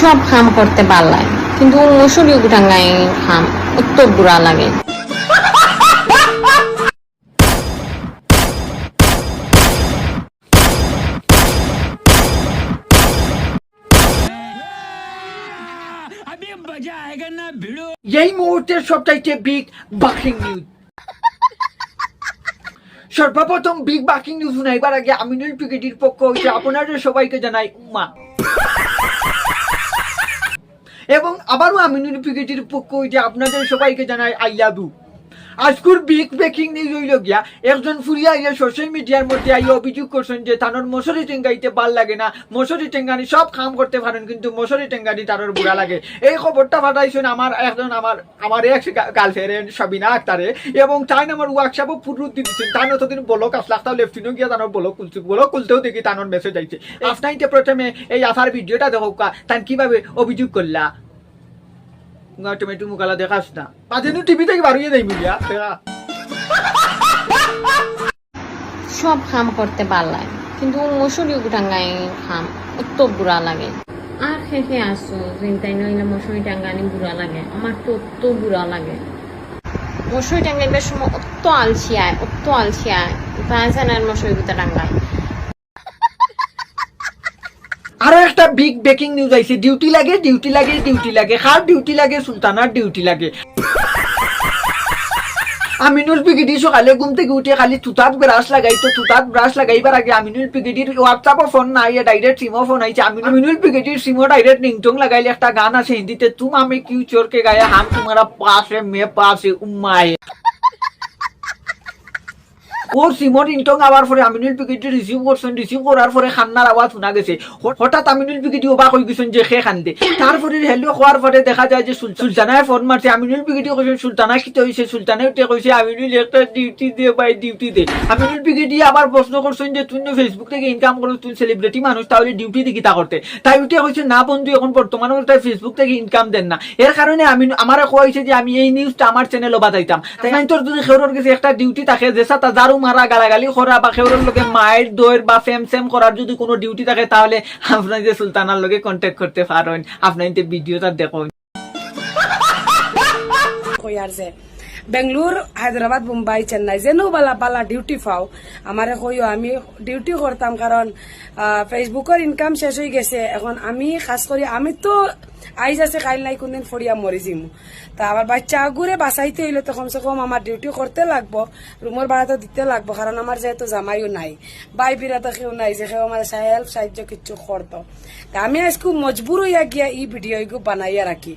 সব কাম করতে লাগে কিন্তু মসুরি গুটাঙ্গাই খাম অত বুড়া লাগে। এই মুহূর্তের সবচাইতে বিগ বাকিং নিউজ সর্বপ্রথম বিগ বাকিং নিউজ শুনাইবার আগে আমিনুল পিকেটির পক্ষ হইতে আপনাদের সবাইকে জানাই উম্মা। এবং আবারও আমি পিকেটির পক্ষ হইতে আপনাদের সবাইকে জানাই আই লাভ ইউ আজকুর বিগ ব্রেকিং নিউজ হইল গিয়া একজন ফুরিয়া আইয়া সোশ্যাল মিডিয়ার মধ্যে আইয়া অভিযোগ করছেন যে তানোর মশারি টেঙ্গাইতে ভালো লাগে না মশারি টেঙ্গানি সব কাম করতে পারেন কিন্তু মশারি টেঙ্গানি তানোর বুড়া লাগে। এই খবরটা পাঠাইছেন আমার একজন আমার আমার এক গার্লফ্রেন্ড সাবিনা আক্তারে এবং তাই আমার ওয়ার্কশপও পুরুত দিচ্ছেন তাই নতদিন বলক আসলাক তাও লেফটিনও গিয়া তানোর বলক খুলছে বলক খুলতেও দেখি তানোর মেসেজ আইছে। আপনাইতে প্রথমে এই আফার ভিডিওটা দেখো তান কীভাবে অভিযোগ করলা? একটু মুখালা না? টিভি থেকে সব কাম করতে লাগে কিন্তু মসুরি গুটাঙ্গাই খাম অত বুড়া লাগে। আর খেয়ে আসছো চিন্তাই নইলে মসুরি টাঙ্গানি বুড়া লাগে আমার তো অত বুড়া লাগে মসুরি টাঙ্গাইবার সময় অত আলসিয়ায় অত আলসিয়ায় তাই জানার মসুরি গুতা টাঙ্গায় একটা বিগ ব্রেকিং নিউজ আইছে ডিউটি লাগে ডিউটি লাগে ডিউটি লাগে। হার ডিউটি লাগে? সুলতানার ডিউটি লাগে। আমিনুল পিগিডি সকালে ঘুম থেকে উঠে খালি তুতাত ব্রাশ লাগাই, তো তুতাত ব্রাশ লাগাইবার আগে আমিনুল পিগিডির হোয়াটসঅ্যাপ ফোন না ইয়ে ডাইরেক্ট সিমও ফোন আইছে আমিনুল পিগিডির সিমও ডাইরেক্ট রিংটোন লাগাইলে একটা গান আছে হিন্দিতে, তুম আমি কিউ চোরকে গায়ে, হাম তোমারা পাশে মে পাশে উম্মায়ে। পরে আমিনুল পিকিটি রিসিভ করছেন রিসিভ করার পরে খান্নার আওয়াজ শোনা গেছে। হঠাৎ আমিনুল ওবা কই গেছেন যে খে খান্দে। তারপরে হেলো খোয়ার পরে দেখা যায় যে সুলতানায় ফোন মারছে আমিনুল সুলতানা উঠে কইছে আমিনুল একটা ডিউটি দে বাই ডিউটি দে। আমিনুল আবার প্রশ্ন করছেন যে ফেসবুক থেকে ইনকাম করো তুমি সেলিব্রিটি মানুষ তাহলে ডিউটি দিকে তা করতে তাই উঠে কইছে না বন্ধু, এখন বর্তমান তাই ফেসবুক থেকে ইনকাম দেন না। এর কারণে আমি আমার কোয়া হয়েছে যে, আমি এই নিউজটা আমার চ্যানেলও বাতাইতাম তাই তোর যদি খেরোর গেছে একটা ডিউটি থাকে, যে দারুম মারা গালাগালি করা বা খেউরের লোকে মায়ের দইয়ের বা ফেম সেম করার যদি কোনো ডিউটি থাকে, তাহলে আপনার যে সুলতানার লোকে কন্ট্যাক্ট করতে পারেন আপনার ভিডিওটা দেখুন। বেঙ্গলোর হায়দ্রাবাদ মুম্বাই চেন্নাই যেনো বালা বালা ডিউটি পাও আমারে কইও আমি ডিউটি করতাম কারণ ফেসবুকের ইনকাম শেষ হয়ে গেছে। এখন আমি খাস করি আমি তো আইজ আছে, কাইল নাই, কোনদিন ফড়িয়া মরি জিমু। তা আমার বাচ্চা আগুরে বাঁচাইতে হইলে তো কমসে কম আমার ডিউটি করতে লাগবো রুমের ভাড়া তো দিতে লাগবো কারণ আমার যেহেতু জামাইও নাই। বাই বিরাতে কেউ নাই যে কেউ আমার হেল্প সাহায্য কিচ্ছু করতো তা আমি আজকে মজবুর হইয়া গিয়া এই ভিডিও বানাইয়া রাখি